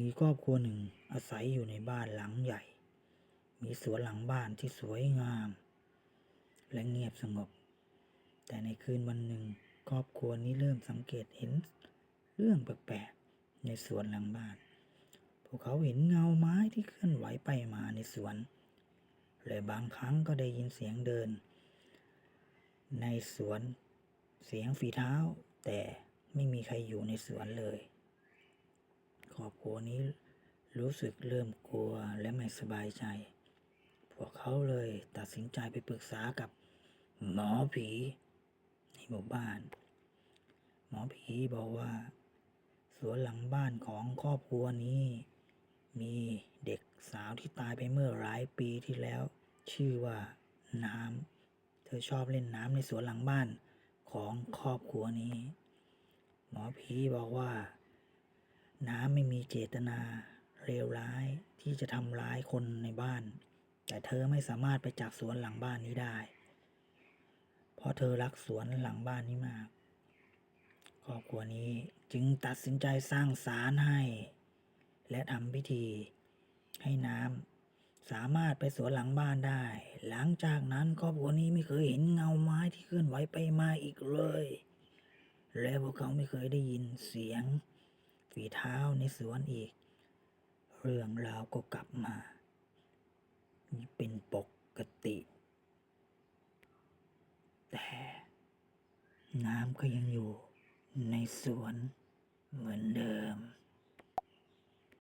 มีครอบครัวหนึ่งอาศัยอยู่ในบ้านหลังใหญ่ มีสวนหลังบ้านที่สวยงาม และเงียบสงบ แต่ในคืนวันหนึ่ง ครอบครัวนี้เริ่มสังเกตเห็นเรื่องแปลกๆในสวนหลังบ้าน พวกเขาเห็นเงาไม้ที่เคลื่อนไหวไปมาในสวน และบางครั้งก็ได้ยินเสียงเดิน ในสวนเสียงฝีเท้า แต่ไม่มีใครอยู่ในสวนเลย ครอบครัวนี้รู้สึกเริ่มกลัวและไม่สบายใจ พวกเขาเลยตัดสินใจไปปรึกษากับหมอผีในหมู่บ้าน หมอผีบอกว่า สวนหลังบ้านของครอบครัวนี้ มีเด็กสาวที่ตายไปเมื่อหลายปีที่แล้ว ชื่อว่าน้ำเธอชอบเล่นน้ำในสวนหลังบ้านของครอบครัวนี้ หมอผีบอกว่า น้ำไม่มีเจตนาเลวร้ายที่จะทำร้ายคนในบ้าน แต่เธอไม่สามารถไปจากสวนหลังบ้านนี้ได้ เพราะเธอรักสวนหลังบ้านนี้มาก ครอบครัวนี้จึงตัดสินใจสร้างศาลให้ และทำพิธีให้น้ำสามารถไปสวนหลังบ้านได้ หลังจากนั้นครอบครัวนี้ไม่เคยเห็นเงาไม้ที่เคลื่อนไหวไปมาอีกเลย และพวกเขาไม่เคยได้ยินเสียง ฝีเท้าในสวนอีก เรื่องราวก็กลับมาเป็นปกติ แต่น้ำก็ยังอยู่ในสวนเหมือนเดิม